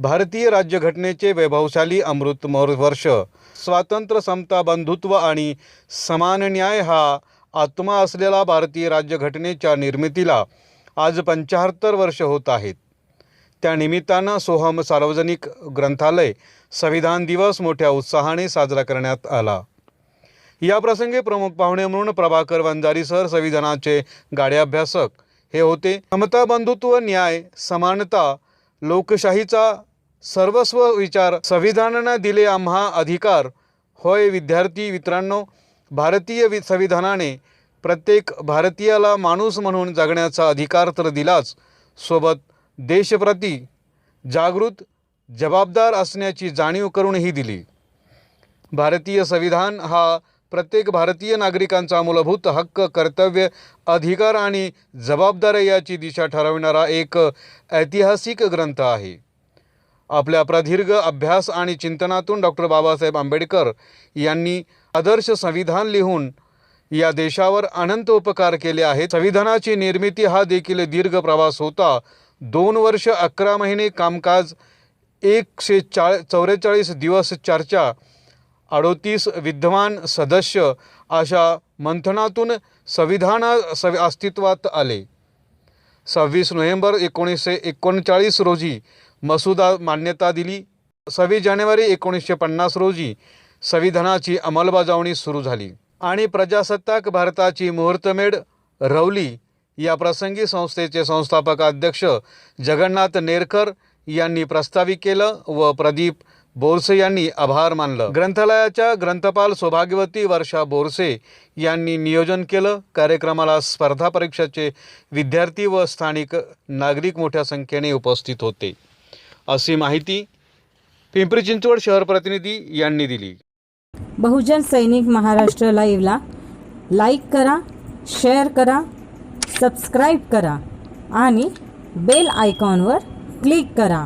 भारतीय राज्यघटनेचे वैभवशाली अमृत वर्ष स्वातंत्र्य समता बंधुत्व आणि समान न्याय हा आत्मा असलेला भारतीय राज्यघटनेच्या निर्मितीला आज पंच्याहत्तर वर्ष होत आहेत. त्या निमित्तानं सोहम सार्वजनिक ग्रंथालय संविधान दिवस मोठ्या उत्साहाने साजरा करण्यात आला. याप्रसंगी प्रमुख पाहुणे म्हणून प्रभाकर वंजारी सर संविधानाचे गाडे अभ्यासक हे होते. समता बंधुत्व न्याय समानता लोकशाहीचा सर्वस्व विचार संविधानानं दिले आम्हा अधिकार. होय विद्यार्थी मित्रांनो भारतीय वि संविधानाने प्रत्येक भारतीयाला माणूस म्हणून जगण्याचा अधिकार तर दिलाच. सोबत देशप्रती जागृत जबाबदार असण्याची जाणीव करूनही दिली. भारतीय संविधान हा प्रत्येक भारतीय नागरिकांचा मूलभूत हक्क कर्तव्य अधिकार आणि जबाबदाऱ्या याची दिशा ठरविणारा एक ऐतिहासिक ग्रंथ आहे. आपल्या प्रदीर्घ अभ्यास आणि चिंतनातून डॉक्टर बाबासाहेब आंबेडकर यांनी आदर्श संविधान लिहून या देशावर अनंत उपकार केले आहेत. संविधानाची निर्मिती हा देखील दीर्घ प्रवास होता. दोन वर्ष अकरा महिने कामकाज एकशे चा चौवेचाळीस दिवस चर्चा अडोतीस विद्यमान सदस्य अशा मंथनातून संविधान सवि अस्तित्वात आले. सव्वीस नोव्हेंबर एकोणीसशे एकोणचाळीस रोजी मसुदा मान्यता दिली. सव्वीस जानेवारी एकोणीसशे पन्नास रोजी संविधानाची अंमलबजावणी सुरू झाली आणि प्रजासत्ताक भारताची मुहूर्तमेढ रवली. या प्रसंगी संस्थेचे संस्थापक अध्यक्ष जगन्नाथ नेरकर यांनी प्रस्तावित केलं व प्रदीप बोरसे यांनी आभार मानलं. ग्रंथालयाच्या ग्रंथपाल सौभाग्यवती वर्षा बोरसे यांनी नियोजन केलं. कार्यक्रमाला स्पर्धा परीक्षेचे विद्यार्थी व स्थानिक नागरिक मोठ्या संख्येने उपस्थित होते. अशी माहिती पिंपरी चिंचवड शहर प्रतिनिधी यांनी दिली. बहुजन सैनिक महाराष्ट्र लाईव्हला लाईक करा शेअर करा सबस्क्राईब करा आणि बेल आयकॉनवर क्लिक करा.